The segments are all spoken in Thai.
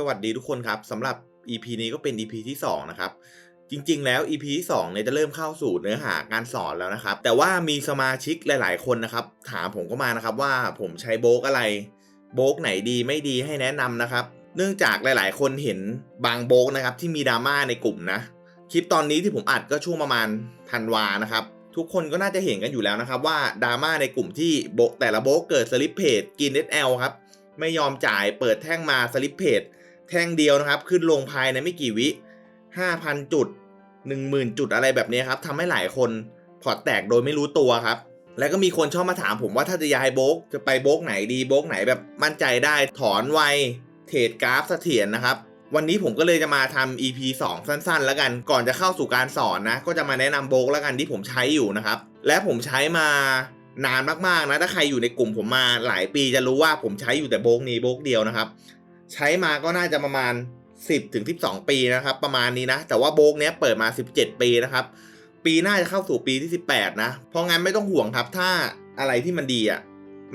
สวัสดีทุกคนครับสำหรับ EP นี้ก็เป็น EP ที่ 2 นะครับ จริงๆ แล้ว EP ที่2เนี่ยจะเริ่มเข้าสู่เนื้อหาการสอนแล้วนะครับ แต่ว่ามีสมาชิกหลาย ๆ คนนะครับ ถามผมก็มานะครับว่าผมใช้โบกอะไร โบกไหนดีไม่ดีให้แนะนำนะครับ เนื่องจากหลาย ๆ คนเห็นบางโบกนะครับที่มีดราม่าในกลุ่มนะ คลิปตอนนี้ที่ผมอัดก็ช่วงประมาณธันวานะครับทุกคนก็น่าจะเห็นกันอยู่แล้วนะครับว่าดราม่าในกลุ่มที่โบกแต่ละโบกเกิดสลิปเพจกิน SL ครับไม่ยอมจ่ายเปิดแท่งมาสลิปเพจ แท่งเดียวนะครับ ขึ้นลงภายในไม่กี่วิ 5,000 จุด 10,000 จุดอะไรแบบนี้ครับทำให้หลายคนพอร์ตแตกโดยไม่รู้ตัวครับ แล้วก็มีคนชอบมาถามผมว่าถ้าจะย้ายโบกจะไปโบกไหนดีโบกไหนแบบมั่นใจได้ถอนไวเทรดกราฟเสถียรนะครับวันนี้ผมก็เลยจะมาทำ EP 2 สั้นๆ แล้วกัน ก่อนจะเข้าสู่การสอนนะ ก็จะมาแนะนำโบกแล้วกันที่ผมใช้อยู่นะครับ และผมใช้มานานมากๆนะ ถ้าใครอยู่ในกลุ่มผมมาหลายปีจะรู้ว่าผมใช้อยู่แต่โบกนี้โบกเดียวนะครับ ใช้มาก็น่าจะประมาณ 10ถึง12 ปีนะครับ ประมาณนี้นะ แต่ว่าโบกเนี้ยเปิดมา 17 ปีนะครับ ปีหน้าจะเข้าสู่ปีที่ 18 นะ เพราะงั้นไม่ต้องห่วงครับ ถ้าอะไรที่มันดีอะ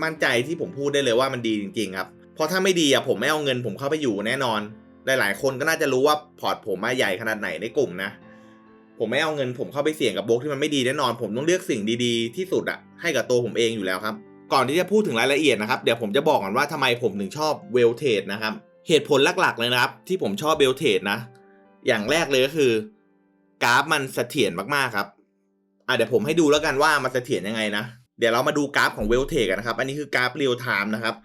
มั่นใจที่ผมพูดได้เลยว่ามันดีจริงๆครับเพราะถ้าไม่ดีอะผมไม่เอาเงินผมเข้าไปอยู่แน่นอน หลายๆ คนก็น่าจะรู้ว่าพอร์ตผมมาใหญ่ขนาดไหนในกลุ่มนะผมไม่เอาเงินผมเข้าไปเสี่ยงกับโบกที่มันไม่ดีแน่นอน ผมต้องเลือกสิ่งดีๆ ที่สุดอะให้กับตัวผมเองอยู่แล้วครับ ก่อนที่จะพูดถึงรายละเอียดนะครับ เดี๋ยวผมจะบอกก่อนว่าทำไมผมถึงชอบเวลเทรดนะครับ เหตุผลหลักๆเลยนะครับ ที่ผมชอบเวลเทดนะ อย่างแรกเลยก็คือ กราฟมันเสถียรมากๆครับอะเดี๋ยวผมให้ดูแล้วกันว่ามันเสถียรยังไงนะ เดี๋ยวเรามาดูกราฟของเวลเทดกันนะครับ อันนี้คือกราฟเรียลไทม์นะครับ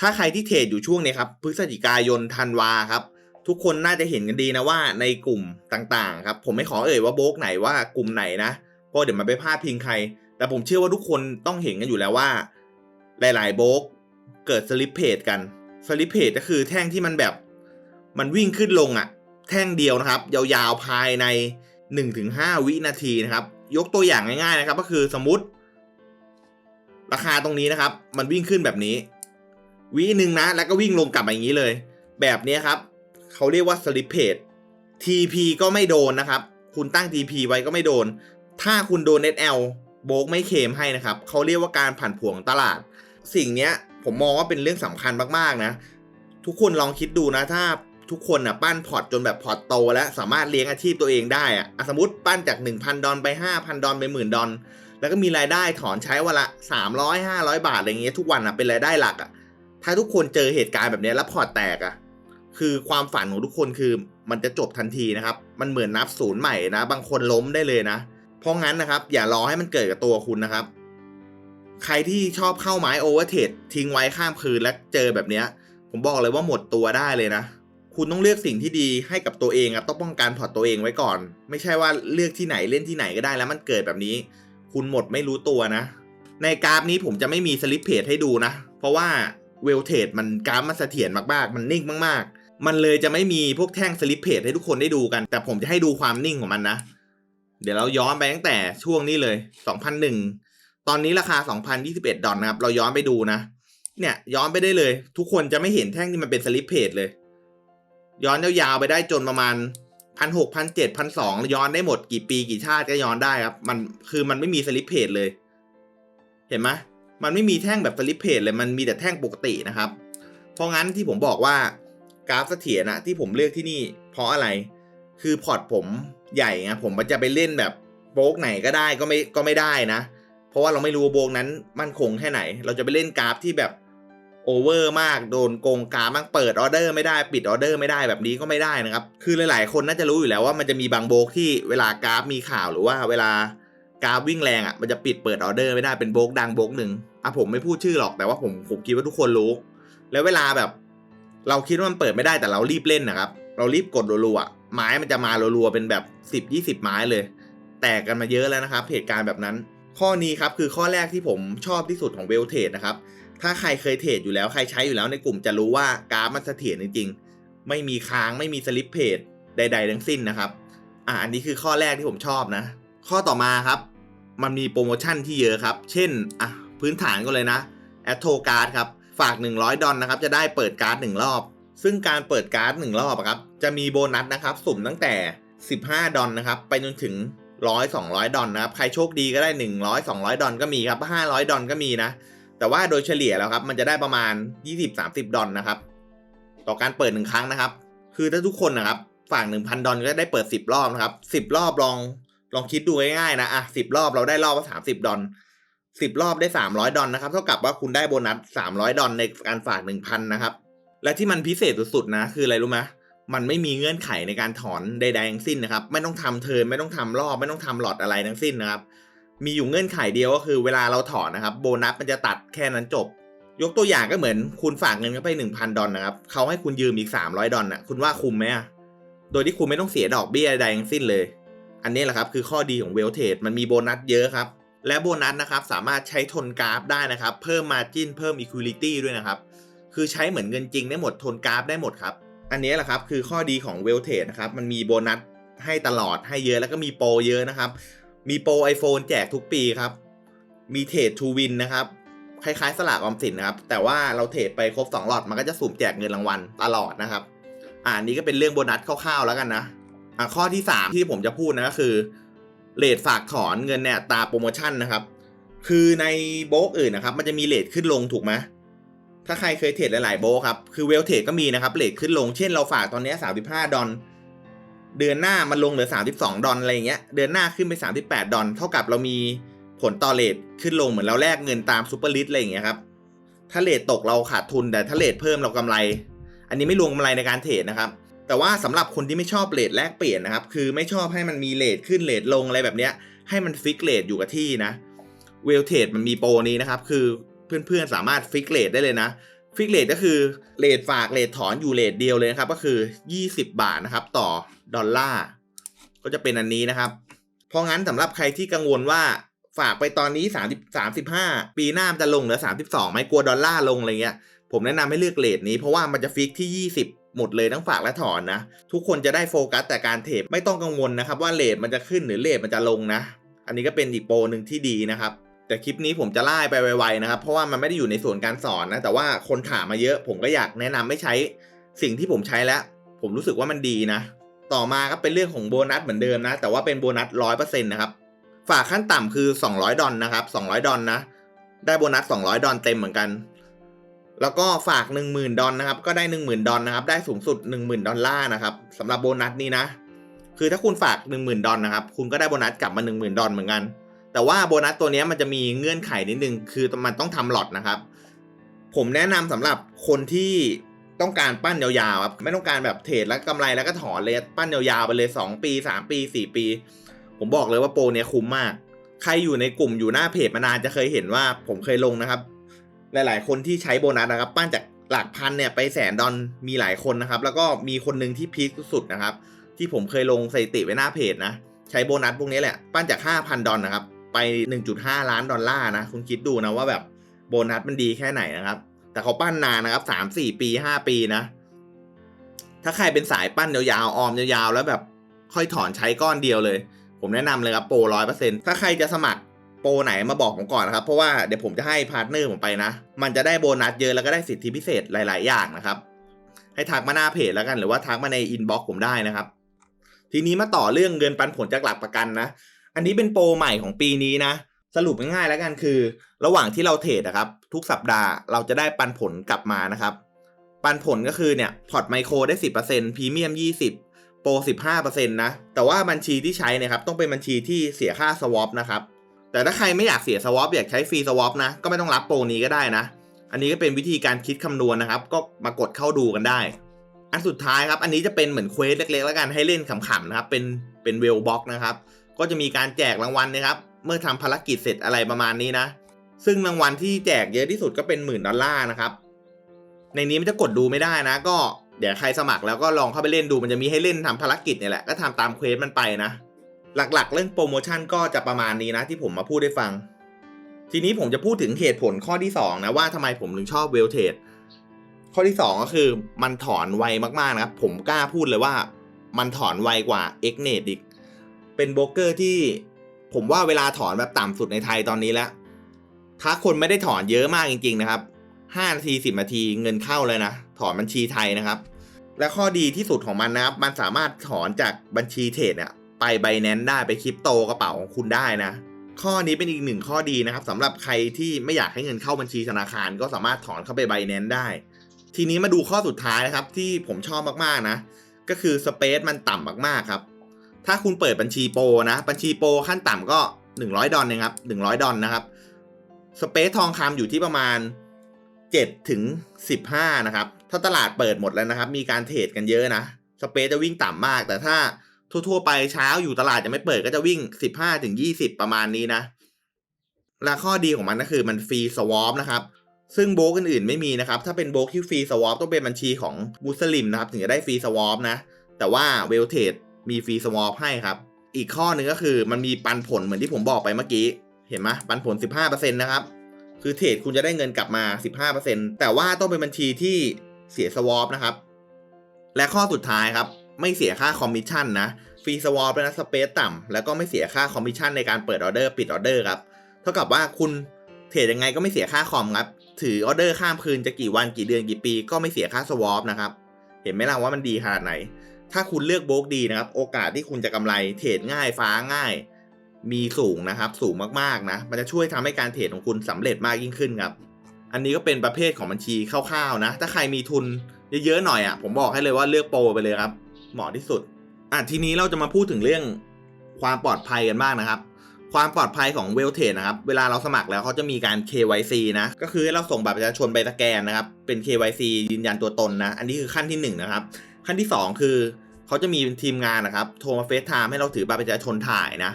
ถ้าใครที่เทรดอยู่ช่วงนี้ครับพฤศจิกายนธันวาครับ ทุกคนน่าจะเห็นกันดีนะว่าในกลุ่มต่างๆครับ ผมไม่ขอเอ่ยว่าโบกไหนว่ากลุ่มไหนนะเพราะเดี๋ยวมันไปพาดพิงใคร แต่ผมเชื่อว่าทุกคนต้องเห็นกันอยู่แล้วว่า หลายๆโบกเกิดสลิปเพจกัน สลิปเพจก็คือแท่งที่มันแบบมันวิ่งขึ้นลงอะ่ะแท่งเดียวนะครับ ยาวๆภายใน 1-5 วินาทีนะครับ ยกตัวอย่างง่ายๆนะครับ ก็คือสมมติ ราคาตรงนี้นะครับ มันวิ่งขึ้นแบบนี้ วิหนึ่งนะ แล้วก็วิ่งลงกลับมาอย่างนี้เลย แบบนี้ครับเขาเรียกว่าสลิปเพจ TP ก็ไม่โดนนะครับ คุณตั้ง TP ไว้ก็ไม่โดน ถ้าคุณโดน NL โบกไม่เคมให้นะครับเขาเรียกว่าการผันผวงตลาด สิ่งเนี้ย ผมมองว่าเป็นเรื่องสำคัญมากๆนะ ทุกคนลองคิดดูนะ ถ้าทุกคนนะปั้นพอร์ตจนแบบพอร์ตโต แล้วสามารถเลี้ยงอาชีพตัวเองได้อะสมมติปั้นจาก 1,000 ดอลไป 5,000 ดอลไปหมื่นดอลแล้วก็มีรายได้ถอนใช้วันละ 300 500 บาทอะไรเงี้ยทุกวันอะเป็นรายได้หลักอะถ้าทุกคนเจอเหตุการณ์แบบนี้แล้วพอร์ตแตกอะคือความฝันของทุกคนคือมันจะจบทันทีนะครับ มันเหมือนนับศูนย์ใหม่นะ บางคนล้มได้เลยนะ เพราะงั้นนะครับ อย่ารอให้มันเกิดกับตัวคุณนะครับ ใครที่ชอบเข้าไม้โอเวอร์เทรดทิ้งไว้ข้ามคืนแล้วเจอแบบเนี้ย ผมบอกเลยว่าหมดตัวได้เลยนะ คุณต้องเลือกสิ่งที่ดีให้กับตัวเองอะต้องป้องกันพอร์ตตัวเองไว้ก่อน ไม่ใช่ว่าเลือกที่ไหนเล่นที่ไหนก็ได้แล้วมันเกิดแบบนี้ คุณหมดไม่รู้ตัวนะ ในกราฟนี้ผมจะไม่มีสลิปเพจให้ดูนะ เพราะว่าเวลเทรดมันกราฟมันเสถียรมากๆ มันนิ่งมากๆ มันเลยจะไม่มีพวกแท่งสลิปเพจให้ทุกคนได้ดูกัน แต่ผมจะให้ดูความนิ่งของมันนะ เดี๋ยวเราย้อนไปตั้งแต่ช่วงนี้เลย 2001 ตอนนี้ราคา 2021 ดอลนะครับ เราย้อนไปดูนะ เนี่ยย้อนไปได้เลย ทุกคนจะไม่เห็นแท่งที่มันเป็นสลิปเพจเลย ย้อนยาวๆไปได้จนประมาณพันหกพันเจ็ดพันสองย้อนได้หมดกี่ปีกี่ชาติก็ย้อนได้ครับ มันคือมันไม่มีสลิปเพจเลย เห็นไหมมันไม่มีแท่งแบบสลิปเพจเลยมันมีแต่แท่งปกตินะครับ เพราะงั้นที่ผมบอกว่ากราฟเสถียรนะที่ผมเลือกที่นี่ เพราะอะไรคือพอร์ตผมใหญ่ไงผมมันจะไปเล่นแบบโบกไหนก็ได้ก็ไม่ก็ไม่ได้นะ ราะว่าเราไม่รู้ว่าโบกนั้นมั่นคงแค่ไหน เราจะไปเล่นกราฟที่แบบโอเวอร์มากโดนโกงกราฟมากเปิดออเดอร์ไม่ได้ปิดออเดอร์ไม่ได้แบบนี้ก็ไม่ได้นะครับ คือหลาย ๆ คนน่าจะรู้อยู่แล้วว่ามันจะมีบางโบกที่เวลากราฟมีข่าวหรือว่าเวลากราฟวิ่งแรงอะมันจะปิดเปิดออเดอร์ไม่ได้เป็นโบกดังโบกหนึ่งอะผมไม่พูดชื่อหรอกแต่ว่าผมผมคิดว่าทุกคนรู้ แล้วเวลาแบบ เราคิดว่ามันเปิดไม่ได้แต่เรารีบเล่นนะครับ เรารีบกดรัวๆไม้มันจะมารัวๆเป็นแบบสิบยี่สิบไม้เลย แตกกันมาเยอะแล้วนะครับเหตุการณ์แบบนั้น ข้อนี้ครับคือข้อแรกที่ผมชอบที่สุดของเวลเทรดนะครับ ถ้าใครเคยเทรดอยู่แล้วใครใช้อยู่แล้วในกลุ่มจะรู้ว่ากราฟมันเสถียรจริงๆ ไม่มีค้างไม่มีสลิปเพจใด ๆ ทั้งสิ้นนะครับ อ่าอันนี้คือข้อแรกที่ผมชอบนะ ข้อต่อมาครับ มันมีโปรโมชั่นที่เยอะครับ เช่นอะพื้นฐานก็เลยนะแอตโทการ์ดครับฝาก 100 ดอลนะครับ จะได้เปิดการ์ด1รอบ ซึ่งการเปิดการ์ด1รอบครับ จะมีโบนัสนะครับ สุ่มตั้งแต่ 15 ดอลนะครับ ไปจนถึง 100 200ดอลนะครับ ใครโชคดีก็ได้100 200ดอลก็มีครับ500ดอลก็มีนะ แต่ว่าโดยเฉลี่ยแล้วครับ มันจะได้ประมาณ20-30ดอลนะครับ ต่อการเปิดหนึ่งครั้งนะครับ คือถ้าทุกคนนะครับฝาก1,000ดอลก็ได้เปิด10รอบนะครับ10รอบลองลองคิดดูง่ายๆนะอะ10รอบเราได้รอบละ30ดอล10รอบได้300ดอลนะครับ เท่ากับว่าคุณได้โบนัส300ดอลในการฝาก1,000นะครับ และที่มันพิเศษสุดๆนะ คืออะไรรู้ไหม มันไม่มีเงื่อนไขในการถอนใดๆทั้งสิ้นนะครับ ไม่ต้องทำเทิร์นไม่ต้องทำรอบ ไม่ต้องทำหลอดอะไรทั้งสิ้นนะครับ มีอยู่เงื่อนไขเดียวก็คือเวลาเราถอนนะครับ โบนัสมันจะตัดแค่นั้นจบ ยกตัวอย่างก็เหมือนคุณฝากเงินเข้าไป 1,000 ดอลนะครับเขาให้คุณยืมอีก 300 ดอลนะคุณว่าคุ้มไหมอะโดยที่คุณไม่ต้องเสียดอกเบี้ยใดทั้งสิ้นเลย อันนี้แหละครับคือข้อดีของเวลเทดมันมีโบนัสเยอะครับและโบนัสนะครับสามารถใช้ทนกราฟได้นะครับ เพิ่มมาจิ้นเพิ่ม Equality ด้วยนะครับ คือใช้เหมือนเงินจริงได้หมดทนกราฟได้หมดครับ อันนี้แหละครับคือข้อดีของเวลเทรดนะครับ มันมีโบนัสให้ตลอดให้เยอะแล้วก็มีโปรเยอะนะครับ มีโปร iPhone แจกทุกปีครับ มีเทรดทูวินนะครับ คล้ายๆ สลากออมสินนะครับ แต่ว่าเราเทรดไปครบ2หลอดมันก็จะสุ่มแจกเงินรางวัลตลอดนะครับ อ่านี้ก็เป็นเรื่องโบนัสคร่าวๆแล้วกันนะอ่าข้อที่ 3 ที่ผมจะพูดนะก็คือเลทฝากถอนเงินเนี่ยตาโปรโมชั่นนะครับ คือในโบกอื่นนะครับ มันจะมีเลทขึ้นลงถูกไหม ถ้าใครเคยเทรดหลายๆโบรกครับ คือเวลเทรดก็มีนะครับเลทขึ้นลง เช่นเราฝากตอนนี้ 35 ดอลเดือนหน้ามันลงเหลือ 32 ดอลอะไรอย่างเงี้ย เดือนหน้าขึ้นไป 38 ดอลเท่ากับเรามีผลต่อเลทขึ้นลงเหมือนเราแลกเงินตามซูเปอร์ลิสอะไรอย่างเงี้ยครับ ถ้าเลทตกเราขาดทุนแต่ถ้าเลทเพิ่มเรากำไร อันนี้ไม่รวมกำไรในการเทรดนะครับ แต่ว่าสำหรับคนที่ไม่ชอบเลทแลกเปลี่ยนนะครับ คือไม่ชอบให้มันมีเลทขึ้นเลทลงอะไรแบบเนี้ย ให้มันฟิกเลทอยู่กับที่นะ เวลเทรดมันมีโปรนี้นะครับ คือ เพื่อนๆสามารถฟิกเลทได้เลยนะฟิกเลทก็คือเลทฝากเลทถอนอยู่เลทเดียวเลยนะครับ ก็คือ 20 บาทนะครับ ต่อดอลลาร์ก็จะเป็นอันนี้นะครับ เพราะงั้นสำหรับใครที่กังวลว่าฝากไปตอนนี้30 35 ปีหน้ามันจะลงเหลือ 32ไหมกลัวดอลลาร์ลงอะไรเงี้ยผมแนะนำให้เลือกเลทนี้เพราะว่ามันจะฟิกที่ 20 หมดเลยทั้งฝากและถอนนะ ทุกคนจะได้โฟกัสแต่การเทรดไม่ต้องกังวลนะครับ ว่าเลทมันจะขึ้นหรือเลทมันจะลงนะ อันนี้ก็เป็นอีกโปรหนึ่งที่ดีนะครับ แต่คลิปนี้ผมจะไล่ไปไวๆนะครับ เพราะว่ามันไม่ได้อยู่ในส่วนการสอนนะ แต่ว่าคนถามมาเยอะ ผมก็อยากแนะนำไม่ใช้สิ่งที่ผมใช้แล้ว ผมรู้สึกว่ามันดีนะ ต่อมาก็เป็นเรื่องของโบนัสเหมือนเดิมนะ แต่ว่าเป็นโบนัสร้อยเปอร์เซ็นต์นะครับ ฝากขั้นต่ำคือ 200 ดอลนะครับ 200 ดอลนะ ได้โบนัส 200 ดอลเต็มเหมือนกัน แล้วก็ฝาก 10,000 ดอลนะครับ ก็ได้ 10,000 ดอลนะครับ ได้สูงสุด 10,000 ดอลลาร์นะครับสำหรับโบนัสนี้นะ คือถ้าคุณฝาก 10,000 ดอลนะครับ คุณก็ได้โบนัสกลับมา 10,000 ดอลเหมือนกัน แต่ว่าโบนัสตัวนี้มันจะมีเงื่อนไขนิดนึง คือมันต้องทำหลอดนะครับ ผมแนะนำสำหรับคนที่ต้องการปั้นยาวๆครับไม่ต้องการแบบเทรดแล้วกำไรแล้วก็ถอนเลยปั้นยาวๆไปเลย 2 ปี 3 ปี 4 ปี ผมบอกเลยว่าโปรเนี้ยคุ้มมาก ใครอยู่ในกลุ่มอยู่หน้าเพจมานานจะเคยเห็นว่าผมเคยลงนะครับ หลายๆ คนที่ใช้โบนัสนะครับ ปั้นจากหลักพันเนี่ยไปแสนดอลมีหลายคนนะครับ แล้วก็มีคนหนึ่งที่พีคสุดๆนะครับ ที่ผมเคยลงสถิติไว้หน้าเพจนะ ใช้โบนัสพวกนี้แหละ ปั้นจาก 5,000 ดอลนะครับ ไป 1.5 ล้านดอลลาร์นะ คุณคิดดูนะว่าแบบโบนัสมันดีแค่ไหนนะครับ แต่เขาปั้นนานนะครับ3-4 ปี 5 ปีนะ ถ้าใครเป็นสายปั้นยาวๆออมยาวๆแล้วแบบค่อยถอนใช้ก้อนเดียวเลย ผมแนะนำเลยครับโปรร้อยเปอร์เซ็นต์ถ้าใครจะสมัครโปรไหนมาบอกผมก่อนนะครับ เพราะว่าเดี๋ยวผมจะให้พาร์ทเนอร์ผมไปนะ มันจะได้โบนัสเยอะแล้วก็ได้สิทธิพิเศษหลาย ๆ อย่างนะครับ ให้ทักมาหน้าเพจแล้วกันหรือว่าทักมาในอินบ็อกซ์ผมได้นะครับ ทีนี้มาต่อเรื่องเงินปันผลจากหลักประกันนะ อันนี้เป็นโปรใหม่ของปีนี้นะ สรุปง่ายๆแล้วกันคือ ระหว่างที่เราเทรดนะครับ ทุกสัปดาห์เราจะได้ปันผลกลับมานะครับ ปันผลก็คือเนี่ยพอร์ตไมโครได้ 10%พรีเมียม 20 โปร 15%นะ แต่ว่าบัญชีที่ใช้นะครับต้องเป็นบัญชีที่เสียค่าสวอปนะครับ แต่ถ้าใครไม่อยากเสียสวอปอยากใช้ฟรีสวอปนะ ก็ไม่ต้องรับโปรนี้ก็ได้นะ อันนี้ก็เป็นวิธีการคิดคำนวณนะครับ ก็มากดเข้าดูกันได้ อันสุดท้ายครับ อันนี้จะเป็นเหมือนเควสเล็กๆแล้วกันให้เล่นขำๆนะครับ เป็นเป็นเวลบ็อกนะครับ ก็จะมีการแจกรางวัลนะครับ เมื่อทำภารกิจเสร็จอะไรประมาณนี้นะ ซึ่งรางวัลที่แจกเยอะที่สุดก็เป็นหมื่นดอลลาร์นะครับ ในนี้มันจะกดดูไม่ได้นะ ก็เดี๋ยวใครสมัครแล้วก็ลองเข้าไปเล่นดูมันจะมีให้เล่นทำภารกิจเนี่ยแหละก็ทำตามเควสมันไปนะ หลักๆ เรื่องโปรโมชั่นก็จะประมาณนี้นะที่ผมมาพูดให้ฟัง ทีนี้ผมจะพูดถึงเหตุผลข้อที่2นะว่าทำไมผมถึงชอบเวลเทดข้อที่ 2 ก็คือมันถอนไวมากๆนะครับ ผมกล้าพูดเลยว่า มันถอนไวกว่า x n e t อีก เป็นโบรกเกอร์ที่ผมว่าเวลาถอนแบบต่ำสุดในไทยตอนนี้แล้ว ถ้าคนไม่ได้ถอนเยอะมากจริง ๆ นะครับ5นาที10นาทีเงินเข้าเลยนะ ถอนบัญชีไทยนะครับ และข้อดีที่สุดของมันนะครับ มันสามารถถอนจากบัญชีเทรดเนี่ยไปไบแนนได้ไปคริปโตกระเป๋าของคุณได้นะ ข้อนี้เป็นอีกหนึ่งข้อดีนะครับสำหรับใครที่ไม่อยากให้เงินเข้าบัญชีธนาคาร ก็สามารถถอนเข้าไปไบแนนได้ ทีนี้มาดูข้อสุดท้ายนะครับที่ผมชอบมากๆนะ ก็คือสเปซมันต่ำมากๆครับ ถ้าคุณเปิดบัญชีโปรนะ บัญชีโปรขั้นต่ำก็ 100 ดอลเองครับ100 ดอลนะครับ สเปซทองคำอยู่ที่ประมาณ7ถึง15 นะครับ ถ้าตลาดเปิดหมดแล้วนะครับ มีการเทรดกันเยอะนะ สเปซจะวิ่งต่ำมาก แต่ถ้าทั่วๆไปเช้าอยู่ตลาดจะไม่เปิดก็จะวิ่ง 15ถึง20 ประมาณนี้นะ และข้อดีของมันก็คือมันฟรีสวอปนะครับ ซึ่งโบกอื่นๆไม่มีนะครับ ถ้าเป็นโบกที่ฟรีสวอปต้องเป็นบัญชีของมุสลิมนะครับ ถึงจะได้ฟรีสวอปนะ แต่ว่าเวลเทรด มีฟรีสวอปให้ครับ อีกข้อหนึ่งก็คือมันมีปันผลเหมือนที่ผมบอกไปเมื่อกี้ เห็นไหมปันผล 15%นะครับ คือเทรดคุณจะได้เงินกลับมา 15%แต่ว่าต้องเป็นบัญชีที่เสียสวอปนะครับ และข้อสุดท้ายครับ ไม่เสียค่าคอมมิชชั่นนะฟรีสวอปเป็นสเปซต่ำแล้วก็ไม่เสียค่าคอมมิชชั่นในการเปิดออเดอร์ปิดออเดอร์ครับเท่ากับว่าคุณเทรดยังไงก็ไม่เสียค่าคอมครับถือออเดอร์ข้ามคืนจะกี่วันกี่เดือนกี่ปี ก็ไม่เสียค่าสวอปนะครับ เห็นไหมล่ะว่ามันดีขนาดไหน ถ้าคุณเลือกโบกดีนะครับ โอกาสที่คุณจะกำไรเทรดง่ายฟ้าง่าย มีสูงนะครับ สูงมากๆนะ มันจะช่วยทำให้การเทรดของคุณสำเร็จมากยิ่งขึ้นครับ อันนี้ก็เป็นประเภทของบัญชีคร่าวๆนะ ถ้าใครมีทุนเยอะๆหน่อยอะ ผมบอกให้เลยว่าเลือกโปรไปเลยครับ เหมาะที่สุด อะทีนี้เราจะมาพูดถึงเรื่องความปลอดภัยกันบ้างนะครับ ความปลอดภัยของเวลเทรดนะครับ เวลาเราสมัครแล้วเขาจะมีการ KYC นะ ก็คือให้เราส่งบัตรประชาชนไปสแกนนะครับ เป็น KYC ยืนยันตัวตนนะ อันนี้คือขั้นที่1นะครับ ขั้นที่ 2 คือเขาจะมีทีมงานนะครับ โทรมาเฟซไทม์ให้เราถือบัตรประชาชนถ่ายนะ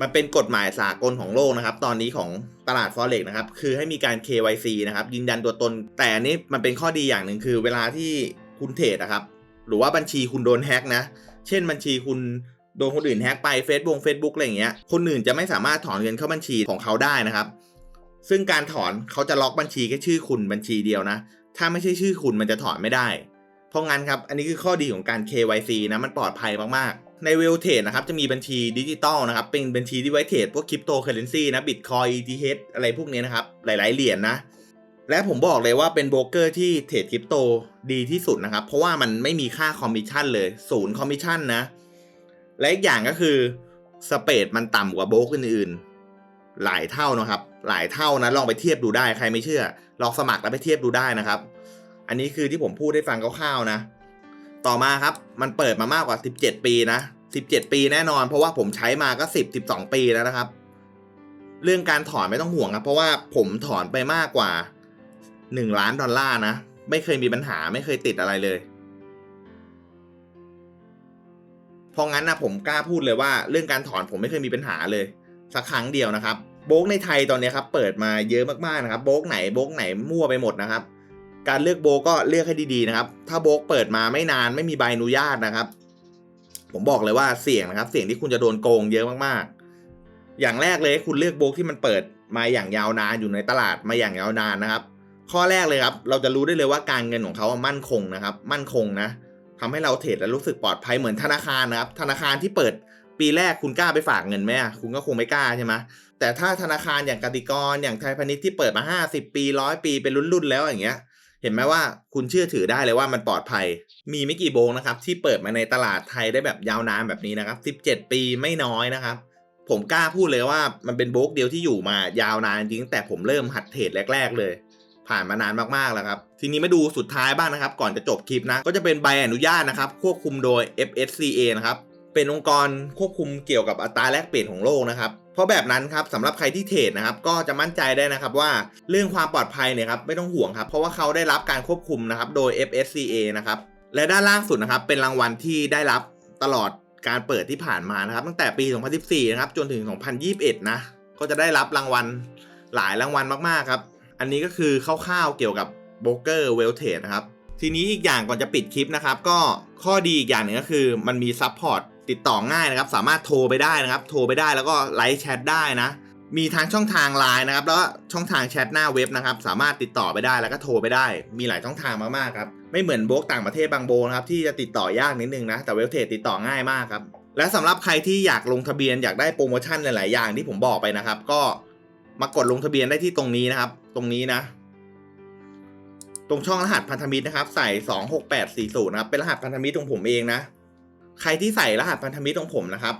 มันเป็นกฎหมายสากลของโลกนะครับ ตอนนี้ของตลาด Forex นะครับ คือให้มีการ KYC นะครับ ยืนยันตัวตน แต่อันนี้มันเป็นข้อดีอย่างหนึ่งคือ เวลาที่คุณเทรดนะครับ หรือว่าบัญชีคุณโดนแฮ็กนะ เช่นบัญชีคุณโดนคนอื่นแฮ็กไป Facebook Facebook อะไรอย่างเงี้ย คนอื่นจะไม่สามารถถอนเงินเข้าบัญชีของเขาได้นะครับ ซึ่งการถอนเขาจะล็อกบัญชีแค่ชื่อคุณบัญชีเดียวนะ ถ้าไม่ใช่ชื่อคุณมันจะถอนไม่ได้ เพราะงั้นครับ อันนี้คือข้อดีของการ KYC นะมันปลอดภัยมากๆ ในเวลเทรดนะครับจะมีบัญชีดิจิตอลนะครับ เป็นบัญชีที่ไว้เทรดพวกคริปโตเคอเรนซีนะบิตคอย ETH อะไรพวกนี้นะครับ หลายๆเหรียญนะ และผมบอกเลยว่าเป็นโบรกเกอร์ที่เทรดคริปโตดีที่สุดนะครับ เพราะว่ามันไม่มีค่าคอมมิชชั่นเลยศูนย์คอมมิชชั่นนะ และอีกอย่างก็คือสเปดมันต่ำกว่าโบรกอื่นๆ หลายเท่านะครับ หลายเท่านะลองไปเทียบดูได้ใครไม่เชื่อ ลองสมัครแล้วไปเทียบดูได้นะครับ อันนี้คือที่ผมพูดให้ฟังคร่าวๆนะ ต่อมาครับมันเปิดมามากกว่า 17 ปีนะ 17 ปีแน่นอน เพราะว่าผมใช้มาก็ 10 12 ปีแล้วนะครับ เรื่องการถอนไม่ต้องห่วงครับ เพราะว่าผมถอนไปมากกว่า 1 ล้านดอลลาร์นะ ไม่เคยมีปัญหาไม่เคยติดอะไรเลยเพราะงั้นนะผมกล้าพูดเลยว่าเรื่องการถอนผมไม่เคยมีปัญหาเลย สักครั้งเดียวนะครับ โบกในไทยตอนนี้ครับเปิดมาเยอะมากๆนะครับ โบกไหนโบกไหนมั่วไปหมดนะครับ การเลือกโบก็เลือกให้ดีๆนะครับ ถ้าโบกเปิดมาไม่นานไม่มีใบอนุญาตนะครับ ผมบอกเลยว่าเสี่ยงนะครับ เสี่ยงที่คุณจะโดนโกงเยอะมากๆ อย่างแรกเลยคุณเลือกโบกที่มันเปิดมาอย่างยาวนานอยู่ในตลาดมาอย่างยาวนานนะครับ ข้อแรกเลยครับ เราจะรู้ได้เลยว่าการเงินของเขามั่นคงนะครับ มั่นคงนะทำให้เราเทรดแล้วรู้สึกปลอดภัยเหมือนธนาคารนะครับ ธนาคารที่เปิดปีแรกคุณกล้าไปฝากเงินไหมคุณก็คงไม่กล้าใช่ไหมแต่ถ้าธนาคารอย่างกติกรอย่างไทยพาณิชย์ที่เปิดมา 50 ปีร้อยปีเป็นรุ่นๆแล้วอย่างเงี้ย เห็นไหมว่าคุณเชื่อถือได้เลยว่ามันปลอดภัย มีไม่กี่โบงนะครับ ที่เปิดมาในตลาดไทยได้แบบยาวนานแบบนี้นะครับ 17 ปีไม่น้อยนะครับ ผมกล้าพูดเลยว่ามันเป็นโบกเดียวที่อยู่มายาวนานจริงตั้งแต่ผมเริ่มหัดเทรดแรก ๆ เลย ผ่านมานานมากๆแล้วครับ ทีนี้มาดูสุดท้ายบ้างนะครับ ก่อนจะจบคลิปนะ ก็จะเป็นใบอนุญาตนะครับ ควบคุมโดย FSCA นะครับ เป็นองค์กรควบคุมเกี่ยวกับอัตราแลกเปลี่ยนของโลกนะครับ เพราะแบบนั้นครับสำหรับใครที่เทรดนะครับ ก็จะมั่นใจได้นะครับว่าเรื่องความปลอดภัยเนี่ยครับไม่ต้องห่วงครับ เพราะว่าเขาได้รับการควบคุมนะครับ โดย FSCA นะครับ และด้านล่างสุดนะครับ เป็นรางวัลที่ได้รับตลอดการเปิดที่ผ่านมานะครับ ตั้งแต่ปี 2014 นะครับจนถึง 2021 นะ ก็จะได้รับรางวัลหลายรางวัลมากๆครับอันนี้ก็คือคร่าวๆเกี่ยวกับโบรกเกอร์เวลเทรดนะครับทีนี้อีกอย่างก่อนจะปิดคลิปนะครับ ก็ข้อดีอีกอย่างหนึ่งก็คือมันมีซัพพอร์ต ติดต่อง่ายนะครับ สามารถโทรไปได้นะครับ โทรไปได้แล้วก็ไลฟ์แชทได้นะ มีทางช่องทางไลน์นะครับ แล้วก็ช่องทางแชทหน้าเว็บนะครับ สามารถติดต่อไปได้แล้วก็โทรไปได้ มีหลายช่องทางมากๆครับ ไม่เหมือนโบรกต่างประเทศบางโบนะครับที่จะติดต่อยากนิดนึงนะ แต่เวลเทรดติดต่อง่ายมากครับ และสำหรับใครที่อยากลงทะเบียนอยากได้โปรโมชั่นหลาย ๆ อย่างที่ผมบอกไปนะครับ ก็มากดลงทะเบียนได้ที่ตรงนี้นะครับ ตรงนี้นะตรงช่องรหัสพันธมิตรนะครับ ใส่ 26840นะครับ เป็นรหัสพันธมิตรของผมเองนะ ใครที่ใส่รหัสพันธมิตรของผมนะครับ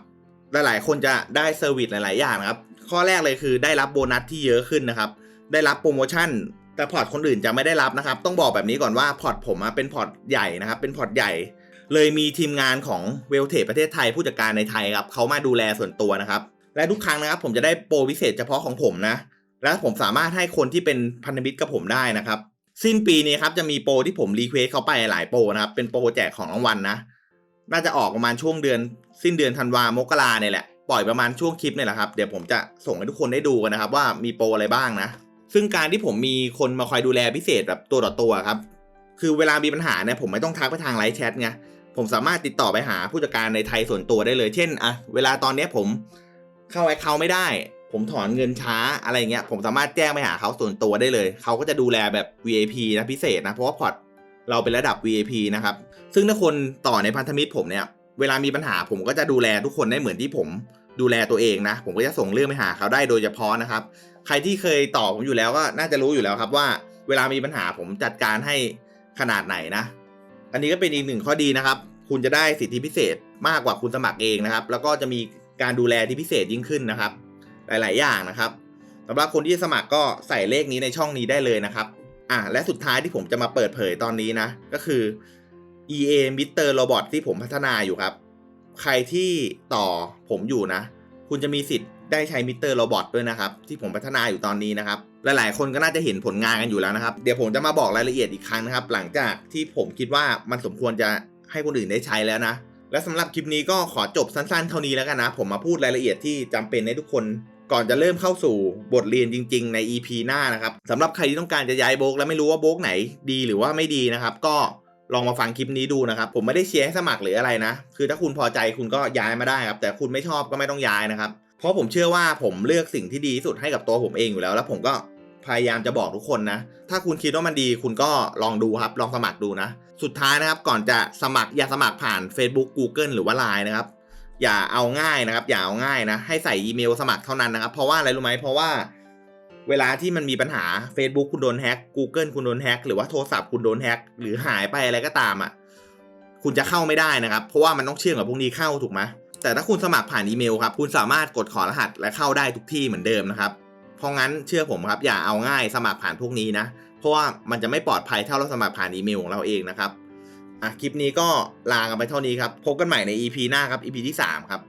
หลายๆ คนจะได้เซอร์วิสหลาย ๆ อย่างนะครับ ข้อแรกเลยคือได้รับโบนัสที่เยอะขึ้นนะครับ ได้รับโปรโมชั่น แต่พอร์ตคนอื่นจะไม่ได้รับนะครับ ต้องบอกแบบนี้ก่อนว่าพอร์ตผมเป็นพอร์ตใหญ่นะครับ เป็นพอร์ตใหญ่ เลยมีทีมงานของเวลเทประเทศไทยผู้จัดการในไทยครับเขามาดูแลส่วนตัวนะครับ และทุกครั้งนะครับ ผมจะได้โปรพิเศษเฉพาะของผมนะ และผมสามารถให้คนที่เป็นพันธมิตรกับผมได้นะครับ สิ้นปีนี้ครับจะมีโปรที่ผมรีเควสเขาไปหลายโปรนะครับ เป็นโปรแจกของรางวัลนะ น่าจะออกประมาณช่วงเดือนสิ้นเดือนธันวามกราเนี่ยแหละ ปล่อยประมาณช่วงคลิปเนี่ยแหละครับ เดี๋ยวผมจะส่งให้ทุกคนได้ดูกันนะครับ ว่ามีโปรอะไรบ้างนะ ซึ่งการที่ผมมีคนมาคอยดูแลพิเศษแบบตัวต่อตัวครับ คือเวลามีปัญหาเนี่ยผมไม่ต้องทักไปทางไลฟ์แชทไง ผมสามารถติดต่อไปหาผู้จัดการในไทยส่วนตัวได้เลย เช่นอะเวลาตอนนี้ผมเข้าแอคเคาท์ไม่ได้ ผมถอนเงินช้าอะไรเงี้ย ผมสามารถแจ้งไปหาเขาส่วนตัวได้เลย เขาก็จะดูแลแบบ VIP นะพิเศษนะ เพราะว่าพอร์ตเราเป็นระดับ VIP นะครับ ซึ่งถ้าคนต่อในพันธมิตรผมเนี่ย เวลามีปัญหาผมก็จะดูแลทุกคนได้เหมือนที่ผมดูแลตัวเองนะ ผมก็จะส่งเรื่องไปหาเขาได้โดยเฉพาะนะครับ ใครที่เคยต่อผมอยู่แล้วก็น่าจะรู้อยู่แล้วครับว่า เวลามีปัญหาผมจัดการให้ขนาดไหนนะ อันนี้ก็เป็นอีกหนึ่งข้อดีนะครับ คุณจะได้สิทธิพิเศษมากกว่าคุณสมัครเองนะครับ แล้วก็จะมีการดูแลที่พิเศษยิ่งขึ้นนะครับ หลาย ๆ อย่างนะครับสำหรับคนที่สมัครก็ใส่เลขนี้ในช่องนี้ได้เลยนะครับ อะและสุดท้ายที่ผมจะมาเปิดเผยตอนนี้นะ ก็คือ EA Mr. Robot ที่ผมพัฒนาอยู่ครับ ใครที่ต่อผมอยู่นะ คุณจะมีสิทธิ์ได้ใช้มิเตอร์โรบอทด้วยนะครับ ที่ผมพัฒนาอยู่ตอนนี้นะครับ หลายๆ คนก็น่าจะเห็นผลงานกันอยู่แล้วนะครับ เดี๋ยวผมจะมาบอกรายละเอียดอีกครั้งนะครับ หลังจากที่ผมคิดว่ามันสมควรจะให้คนอื่นได้ใช้แล้วนะ และสำหรับคลิปนี้ก็ขอจบสั้น ๆ เท่านี้แล้วกันนะ ผมมาพูดรายละเอียดที่จำเป็นให้ทุกคนก่อนจะเริ่มเข้าสู่บทเรียนจริง ๆ ใน EP หน้านะครับสำหรับใครที่ต้องการจะย้ายโบกและไม่รู้ว่าโบกไหนดีหรือว่าไม่ดีนะครับ ก็ ลองมาฟังคลิปนี้ดูนะครับ ผมไม่ได้เชียร์ให้สมัครหรืออะไรนะ คือถ้าคุณพอใจคุณก็ย้ายมาได้ครับ แต่คุณไม่ชอบก็ไม่ต้องย้ายนะครับ เพราะผมเชื่อว่าผมเลือกสิ่งที่ดีที่สุดให้กับตัวผมเองอยู่แล้ว แล้วผมก็พยายามจะบอกทุกคนนะ ถ้าคุณคิดว่ามันดีคุณก็ลองดูครับ ลองสมัครดูนะ สุดท้ายนะครับ ก่อนจะสมัครอย่าสมัครผ่าน Facebook Google หรือว่า Line นะครับ อย่าเอาง่ายนะครับ อย่าเอาง่ายนะ ให้ใส่อีเมลสมัครเท่านั้นนะครับ เพราะว่าอะไรรู้ไหมเพราะว่า เวลาที่มันมีปัญหา Facebook คุณโดนแฮ็ก Google คุณโดนแฮ็กหรือว่าโทรศัพท์คุณโดนแฮ็กหรือหายไปอะไรก็ตามอะ คุณจะเข้าไม่ได้นะครับ เพราะว่ามันต้องเชื่อมกับพวกนี้เข้าถูกไหมแต่ถ้าคุณสมัครผ่านอีเมลครับ คุณสามารถกดขอรหัสและเข้าได้ทุกที่เหมือนเดิมนะครับ เพราะงั้นเชื่อผมครับ อย่าเอาง่ายสมัครผ่านพวกนี้นะ เพราะว่ามันจะไม่ปลอดภัยเท่าเราสมัครผ่านอีเมลของเราเองนะครับ อะคลิปนี้ก็ลากันไปเท่านี้ครับ พบกันใหม่ใน EP หน้าครับ EP ที่ 3 ครับ